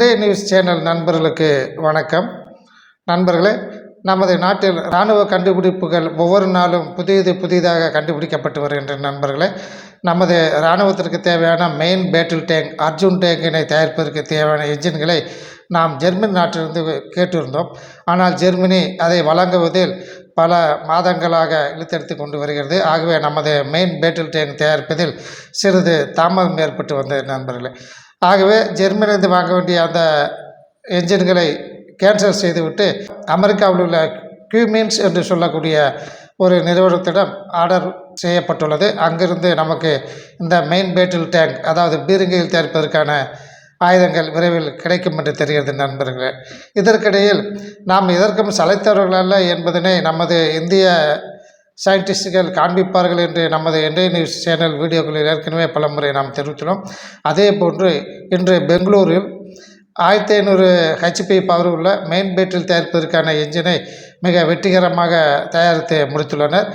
டே news channel நண்பர்களுக்கு வணக்கம். நண்பர்களே நமது நாட்டில் இராணுவ கண்டுபிடிப்புகள் ஒவ்வொரு நாளும் புதியது புதிதாக கண்டுபிடிக்கப்பட்டு வருகின்ற நண்பர்களே நமது இராணுவத்திற்கு தேவையான மெயின் பேட்டில் டேங்க் அர்ஜுன் டேங்கினை தயாரிப்பதற்கு தேவையான என்ஜின்களை நாம் ஜெர்மனி நாட்டிலிருந்து கேட்டிருந்தோம். ஆனால் ஜெர்மனி அதை வழங்குவதில் பல மாதங்களாக இழுத்தெடுத்து கொண்டு வருகிறது. ஆகவே நமது மெயின் பேட்டில் டேங்க் தயாரிப்பதில் சிறிது தாமதம் ஏற்பட்டு வந்தது நண்பர்களே. ஆகவே ஜெர்மனியிலிருந்து வாங்க வேண்டிய அந்த என்ஜின்களை கேன்சல் செய்துவிட்டு அமெரிக்காவில் உள்ள கியூமீன்ஸ் என்று சொல்லக்கூடிய ஒரு நிறுவனத்திடம் ஆர்டர் செய்யப்பட்டுள்ளது. அங்கிருந்து நமக்கு இந்த மெயின் பேட்டில் டேங்க் அதாவது பீரங்கியில் தயாரிப்பதற்கான ஆயுதங்கள் விரைவில் கிடைக்கும் என்று தெரிகிறது நண்பர்களே. இதற்கிடையில் நாம் இதற்கும் சளைத்தவர்கள் அல்ல என்பதனை நமது இந்திய சயின்டிஸ்டுகள் காண்பிப்பார்கள் என்று நமது என்டே நியூஸ் சேனல் வீடியோக்களில் ஏற்கனவே பல முறை நாம் தெரிவித்துள்ளோம். அதே போன்று இன்று பெங்களூரில் ஆயிரத்தி ஐநூறு ஹெச்பி பவர் உள்ள மெயின் பேட்டில் தயாரிப்பதற்கான என்ஜினை மிக வெற்றிகரமாக தயாரித்து முடித்துள்ளனர்.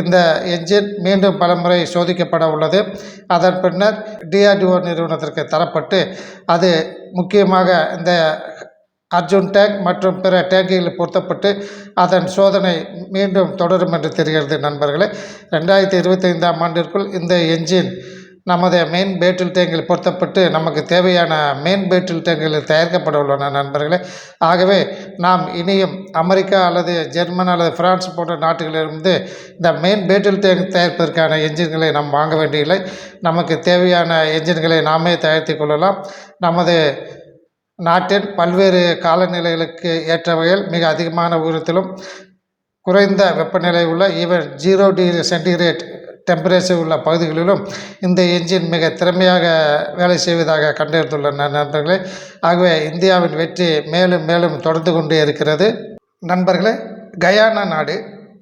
இந்த என்ஜின் மீண்டும் பலமுறை சோதிக்கப்பட உள்ளது. அதன் பின்னர் டிஆர்டிஓ நிறுவனத்திற்கு தரப்பட்டு அது முக்கியமாக இந்த அர்ஜுன் டேங்க் மற்றும் பிற டேங்குகளில் பொருத்தப்பட்டு அதன் சோதனை மீண்டும் தொடரும் என்று தெரிகிறது நண்பர்களே. ரெண்டாயிரத்தி இருபத்தைந்தாம் ஆண்டிற்குள் இந்த என்ஜின் நமது மெயின் பேட்டில் டேங்கில் பொருத்தப்பட்டு நமக்கு தேவையான மெயின் பேட்டில் டேங்கில் தயாரிக்கப்பட உள்ளன நண்பர்களே. ஆகவே நாம் இனியும் அமெரிக்கா அல்லது ஜெர்மன் அல்லது பிரான்ஸ் போன்ற நாடுகளிலிருந்து இந்த மெயின் பேட்டில் டேங்க் தயாரிப்பதற்கான என்ஜின்களை நாம் வாங்க வேண்டியதில்லை. நமக்கு தேவையான என்ஜின்களை நாமே தயாரித்து கொள்ளலாம். நமது நாட்டின் பல்வேறு காலநிலைகளுக்கு ஏற்ற வகையில் மிக அதிகமான உயரத்திலும் குறைந்த வெப்பநிலை உள்ள even zero degree centigrade temperature உள்ள பகுதிகளிலும் இந்த என்ஜின் மிக திறமையாக வேலை செய்வதாக கண்டறிந்துள்ள நண்பர்களே. ஆகவே இந்தியாவின் வெற்றி மேலும் மேலும் தொடர்ந்து கொண்டே இருக்கிறது. நண்பர்களே கயானா நாடு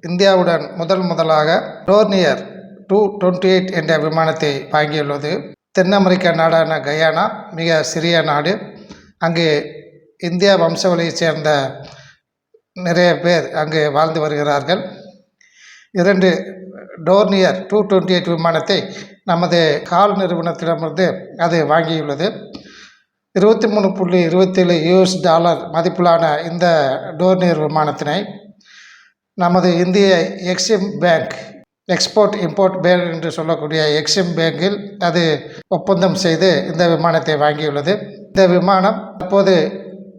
இந்தியாவுடன் முதல் முதலாக டோர்னியர் டூ டுவெண்ட்டி எயிட் என்ற விமானத்தை வாங்கியுள்ளது. தென் அமெரிக்க நாடான கயானா மிக சிறிய நாடு. அங்கு இந்தியா வம்சவழியைச் சேர்ந்த நிறைய பேர் அங்கு வாழ்ந்து வருகிறார்கள். இரண்டு டோர்னியர் டூ டுவெண்ட்டி எயிட் விமானத்தை நமது கால் நிறுவனத்திடமிருந்து அது வாங்கியுள்ளது. இருபத்தி மூணு புள்ளி இருபத்தேழு யூஎஸ் டாலர் மதிப்பிலான இந்த டோர்னியர் விமானத்தினை நமது இந்திய EXIM bank export import bank என்று சொல்லக்கூடிய எக்ஸிம் பேங்கில் அது ஒப்பந்தம் செய்து இந்த விமானத்தை வாங்கியுள்ளது. இந்த விமானம் தற்போது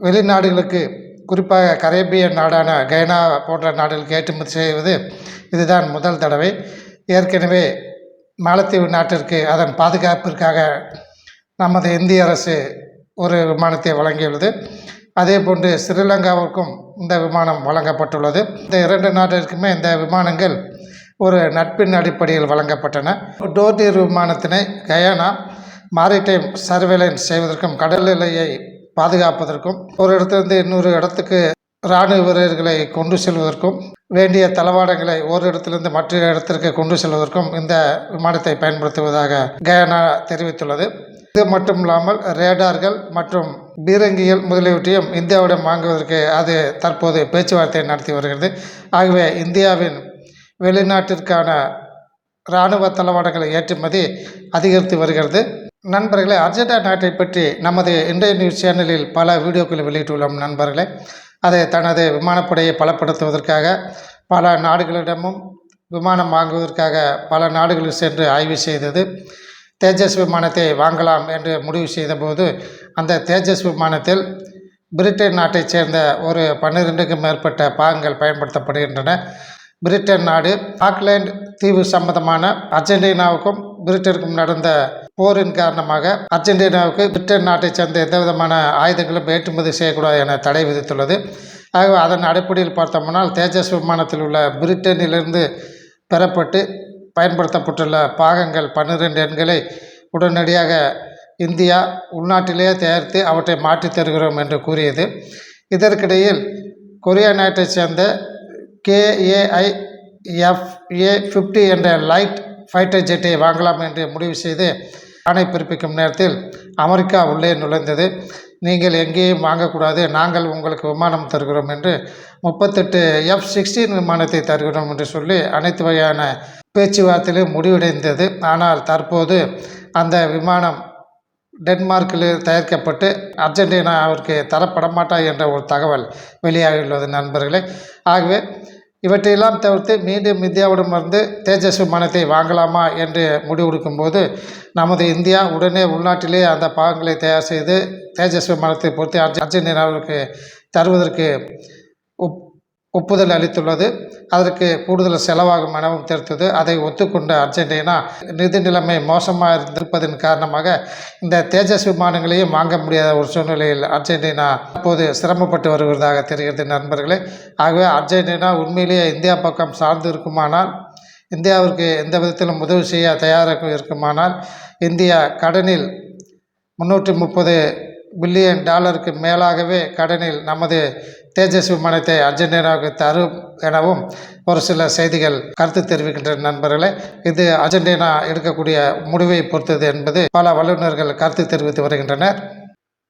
வெளிநாடுகளுக்கு குறிப்பாக கரேபியன் நாடான கைனா போன்ற நாடுகளுக்கு ஏற்றுமதி செய்வது இதுதான் முதல் தடவை. ஏற்கனவே மாலத்தீவு நாட்டிற்கு அதன் பாதுகாப்பிற்காக நமது இந்திய அரசு ஒரு விமானத்தை வழங்கியுள்ளது. அதே போன்று ஸ்ரீலங்காவிற்கும் இந்த விமானம் வழங்கப்பட்டுள்ளது. இந்த இரண்டு நாட்டிற்குமே இந்த விமானங்கள் ஒரு நட்பின் அடிப்படையில் வழங்கப்பட்டன. டோர்டி விமானத்தினை கயானா மாரிடைம் சர்வேலன்ஸ் செய்வதற்கும் கடல் எல்லையை பாதுகாப்பதற்கும் ஒரு இடத்திலிருந்து இன்னொரு இடத்துக்கு இராணுவ வீரர்களை கொண்டு செல்வதற்கும் வேண்டிய தளவாடங்களை ஒரு இடத்திலிருந்து மற்ற இடத்திற்கு கொண்டு செல்வதற்கும் இந்த விமானத்தை பயன்படுத்துவதாக கயானா தெரிவித்துள்ளது. இது மட்டும் இல்லாமல் ரேடார்கள் மற்றும் பீரங்கிகள் முதலியவற்றையும் இந்தியாவிடம் வாங்குவதற்கு அது தற்போது பேச்சுவார்த்தை நடத்தி வருகிறது. ஆகவே இந்தியாவின் வெளிநாட்டிற்கான இராணுவ தளவாடங்களை ஏற்றுமதி அதிகரித்து வருகிறது. நண்பர்களே அர்ஜென்டா நாட்டை பற்றி நமது இன்றைய நியூஸ் சேனலில் பல வீடியோக்களை வெளியிட்டுள்ளோம் நண்பர்களே. அதை தனது விமானப்படையை பலப்படுத்துவதற்காக பல நாடுகளிடமும் விமானம் வாங்குவதற்காக பல நாடுகளில் சென்று ஆய்வு செய்தது. தேஜஸ் விமானத்தை வாங்கலாம் என்று முடிவு செய்தபோது அந்த தேஜஸ் விமானத்தில் பிரிட்டன் நாட்டைச் சேர்ந்த ஒரு பன்னிரெண்டுக்கும் மேற்பட்ட பாகங்கள் பயன்படுத்தப்படுகின்றன. பிரிட்டன் நாடு ஆக்லேண்ட் தீவு சம்பந்தமான அர்ஜென்டினாவுக்கும் பிரிட்டனுக்கும் நடந்த போரின் காரணமாக அர்ஜென்டினாவுக்கு பிரிட்டன் நாட்டைச் சேர்ந்த எந்த விதமான ஆயுதங்களும் ஏற்றுமதி செய்யக்கூடாது என தடை விதித்துள்ளது. ஆகவே அதன் அடிப்படையில் பார்த்தோம்னால் தேஜஸ் விமானத்தில் உள்ள பிரிட்டனிலிருந்து பெறப்பட்டு பயன்படுத்தப்பட்டுள்ள பாகங்கள் பன்னிரெண்டு எண்களை உடனடியாக இந்தியா உள்நாட்டிலேயே தயாரித்து அவற்றை மாற்றித் தருகிறோம் என்று கூறியது. இதற்கிடையில் கொரியா நாட்டைச் சேர்ந்த கேஏஐ எஃப்ஏ ஃபிஃப்டி என்ற லைட் ஃபைட்டர் ஜெட்டை வாங்கலாம் என்று முடிவு செய்து ஆணை பிறப்பிக்கும் நேரத்தில் அமெரிக்கா உள்ளே நுழைந்தது. நீங்கள் எங்கேயும் வாங்கக்கூடாது. நாங்கள் உங்களுக்கு விமானம் தருகிறோம் என்று முப்பத்தெட்டு எஃப் சிக்ஸ்டீன் விமானத்தை தருகிறோம் என்று சொல்லி அனைத்து வகையான பேச்சுவார்த்தையிலும் முடிவடைந்தது. ஆனால் தற்போது அந்த விமானம் டென்மார்க்கில் தயாரிக்கப்பட்டு அர்ஜென்டினா தரப்பட மாட்டா என்ற ஒரு தகவல் வெளியாகியுள்ளது நண்பர்களே. ஆகவே இவற்றையெல்லாம் தவிர்த்து மீண்டும் இந்தியாவிடமிருந்து தேஜஸ் விமானத்தை வாங்கலாமா என்று முடிவெடுக்கும் போது நமது இந்தியா உடனே உள்நாட்டிலே அந்த பாகங்களை தயார் செய்து தேஜஸ் விமானத்தை பொறுத்து அர்ஜென்டினாவிற்கு தருவதற்கு ஒப் ஒப்புதல் அளித்துள்ளது. அதற்கு கூடுதல் செலவாகும் எனவும் தெரிவித்தது அதை ஒத்துக்கொண்ட அர்ஜென்டினா நிதி நிலைமை மோசமாக இருந்திருப்பதன் காரணமாக இந்த தேஜஸ் விமானங்களையும் வாங்க முடியாத ஒரு சூழ்நிலையில் அர்ஜென்டினா அப்போது சிரமப்பட்டு வருவதாக தெரிகிறது நண்பர்களே. ஆகவே அர்ஜென்டினா உண்மையிலேயே இந்தியா பக்கம் சார்ந்து இருக்குமானால் இந்தியாவிற்கு எந்த விதத்திலும் உதவி செய்ய தயாராக இருக்குமானால் இந்தியா கடனில் முன்னூற்றி முப்பது பில்லியன் டாலருக்கு மேலாகவே கடனில் நமது தேஜஸ் விமானத்தை அர்ஜென்டினாவுக்கு தரும் எனவும் ஒரு சில செய்திகள் கருத்து தெரிவிக்கின்றன நண்பர்களே இது அர்ஜென்டினா எடுக்கக்கூடிய முடிவை பொறுத்தது என்பது பல வல்லுநர்கள் கருத்து தெரிவித்து வருகின்றனர்.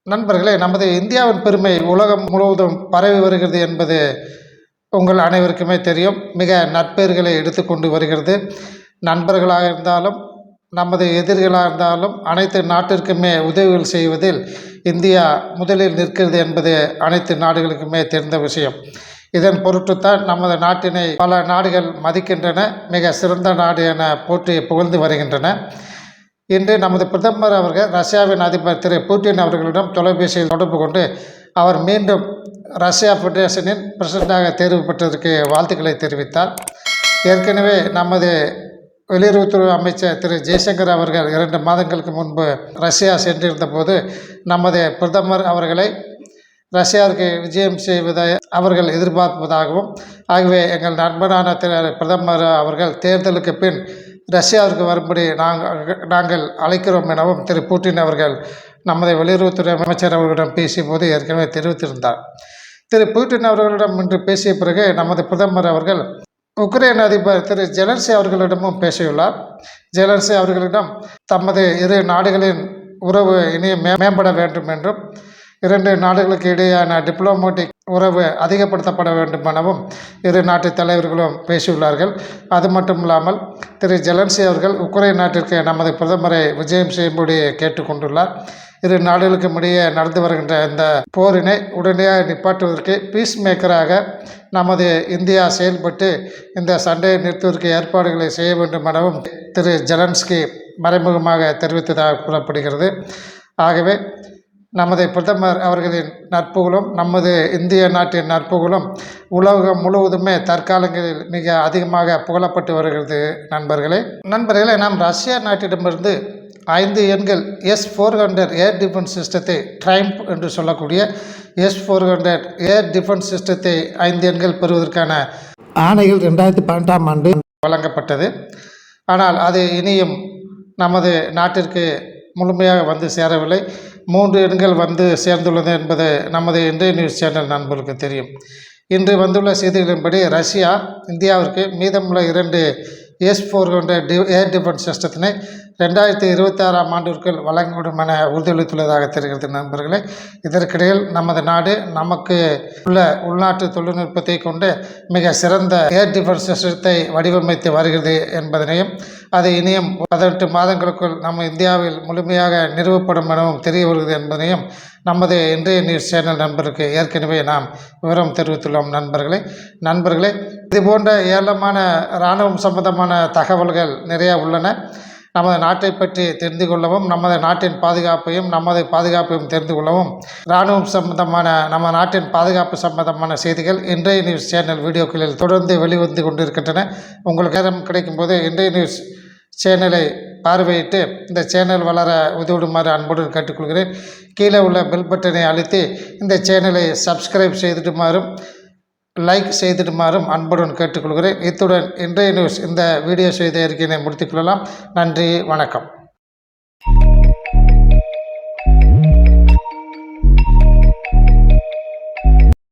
நண்பர்களே நமது இந்தியாவின் பெருமை உலகம் முழுவதும் பரவி வருகிறது என்பது உங்கள் அனைவருக்குமே தெரியும். மிக நட்பெயர்களை எடுத்துக்கொண்டு வருகிறது. நண்பர்களாக இருந்தாலும் நமது எதிரிகளாக இருந்தாலும் அனைத்து நாட்டிற்குமே உதவிகள் செய்வதில் இந்தியா முதலில் நிற்கிறது என்பது அனைத்து நாடுகளுக்குமே தெரிந்த விஷயம். இதன் பொருட்டுத்தான் நமது நாட்டினை பல நாடுகள் மதிக்கின்றன மிக சிறந்த நாடு என போற்றி புகழ்ந்து வருகின்றன. இன்று நமது பிரதமர் அவர்கள் ரஷ்யாவின் அதிபர் திரு புட்டின் அவர்களிடம் தொலைபேசியில் தொடர்பு கொண்டு அவர் மீண்டும் ரஷ்யா ஃபெடரேஷனின் பிரசிடண்டாக தேர்வு பெற்றதற்கு வாழ்த்துக்களை தெரிவித்தார். ஏற்கனவே நமது வெளியுறவுத்துறை அமைச்சர் திரு ஜெய்சங்கர் அவர்கள் இரண்டு மாதங்களுக்கு முன்பு ரஷ்யா சென்றிருந்த போது நமது பிரதமர் அவர்களை ரஷ்யாவிற்கு விஜயம் செய்வதை அவர்கள் எதிர்பார்ப்பதாகவும் ஆகவே எங்கள் நண்பரான திரு பிரதமர் அவர்கள் தேர்தலுக்கு பின் ரஷ்யாவிற்கு வரும்படி நாங்கள் நாங்கள் அழைக்கிறோம் எனவும் திரு புட்டின் அவர்கள் நமது வெளியுறவுத்துறை அமைச்சர் அவர்களிடம் பேசிய போது ஏற்கனவே தெரிவித்திருந்தார். திரு புட்டின் அவர்களிடம் இன்று பேசிய பிறகு நமது பிரதமர் அவர்கள் உக்ரைன் அதிபர் திரு ஜெலன்சி அவர்களிடமும் பேசியுள்ளார். ஜெலன்சி அவர்களிடம் தமது இரு நாடுகளின் உறவு இனி மே மேம்பட வேண்டும் என்றும் இரண்டு நாடுகளுக்கு இடையேயான டிப்ளமேட்டிக் உறவு அதிகப்படுத்தப்பட வேண்டும் எனவும் இரு நாட்டு தலைவர்களும் பேசியுள்ளார்கள். அது மட்டும் இல்லாமல் திரு ஜெலன்சி அவர்கள் உக்ரைன் நாட்டிற்கு நமது பிரதமரை விஜயம் செய்யும்படி கேட்டுக்கொண்டுள்ளார். இரு நாடுகளுக்கும் இடையே நடந்து வருகின்ற இந்த போரினை உடனடியாக நிப்பாட்டுவதற்கு பீஸ் மேக்கராக நமது இந்தியா செயல்பட்டு இந்த சண்டையை நிறுத்துவதற்கு ஏற்பாடுகளை செய்ய வேண்டும் எனவும் திரு ஜெலன்ஸ்கி மறைமுகமாக தெரிவித்ததாக கூறப்படுகிறது. ஆகவே நமது பிரதமர் அவர்களின் நட்புகளும் நமது இந்திய நாட்டின் நட்புகளும் உலகம் முழுவதுமே தற்காலங்களில் மிக அதிகமாக புகழப்பட்டு வருகிறது நண்பர்களே. நண்பர்களே நாம் ரஷ்யா நாட்டிடமிருந்து ஐந்து எண்கள் S four hundred air defence சிஸ்டத்தை ட்ரைம்ப் என்று சொல்லக்கூடிய S four hundred air defence சிஸ்டத்தை ஐந்து எண்கள் பெறுவதற்கான ஆணைகள் ரெண்டாயிரத்தி பன்னெண்டாம் ஆண்டு வழங்கப்பட்டது. ஆனால் அது இனியும் நமது நாட்டிற்கு முழுமையாக வந்து சேரவில்லை. மூன்று எண்கள் வந்து சேர்ந்துள்ளது என்பது நமது இன்றைய நியூஸ் சேனல் நண்பர்களுக்கு தெரியும். இன்று வந்துள்ள செய்திகளின்படி ரஷ்யா இந்தியாவிற்கு மீதமுள்ள இரண்டு S four hundred the air defence சிஸ்டத்தினை ரெண்டாயிரத்தி இருபத்தாறாம் ஆண்டிற்குள் வழங்கிவிடும் என உறுதியளித்துள்ளதாக தெரிகிறது நண்பர்களே. இதற்கிடையில் நமது நாடு நமக்கு உள்ள உள்நாட்டு தொழில்நுட்பத்தை கொண்டு மிக சிறந்த ஏர் டிஃபென்ஸ் சிஸ்டத்தை வடிவமைத்து வருகிறது என்பதனையும் அது இனியும் பதினெட்டு மாதங்களுக்குள் நம்ம இந்தியாவில் முழுமையாக நிறுவப்படும் எனவும் தெரிய வருகிறது என்பதனையும் நமது இன்றைய நியூஸ் சேனல் நண்பருக்கு ஏற்கனவே நாம் விவரம் தெரிவித்துள்ளோம் நண்பர்களே. நண்பர்களே இதுபோன்ற ஏராளமான இராணுவம் சம்பந்தமான தகவல்கள் நிறையா உள்ளன. நமது நாட்டை பற்றி தெரிந்து கொள்ளவும் நமது நாட்டின் பாதுகாப்பையும் நமது பாதுகாப்பையும் தெரிந்து கொள்ளவும் இராணுவம் சம்பந்தமான நம்ம நாட்டின் பாதுகாப்பு சம்பந்தமான செய்திகள் இன்றைய நியூஸ் சேனல் வீடியோக்களில் தொடர்ந்து வெளிவந்து கொண்டிருக்கின்றன. உங்களுக்கு நேரம் கிடைக்கும்போது இன்றைய நியூஸ் சேனலை பார்வையிட்டு இந்த சேனல் வளர உதவிடுமாறு அன்புடன் கேட்டுக்கொள்கிறேன். கீழே உள்ள பெல் பட்டனை அழுத்தி இந்த சேனலை சப்ஸ்கிரைப் செய்திடுமாறும் லைக் செய்திடுமாறும் அன்புடன் கேட்டுக்கொள்கிறேன். இத்துடன் இன்றைய நியூஸ் இந்த வீடியோ செய்த அறிக்கையினை முடித்துக்கொள்ளலாம் நன்றி வணக்கம்.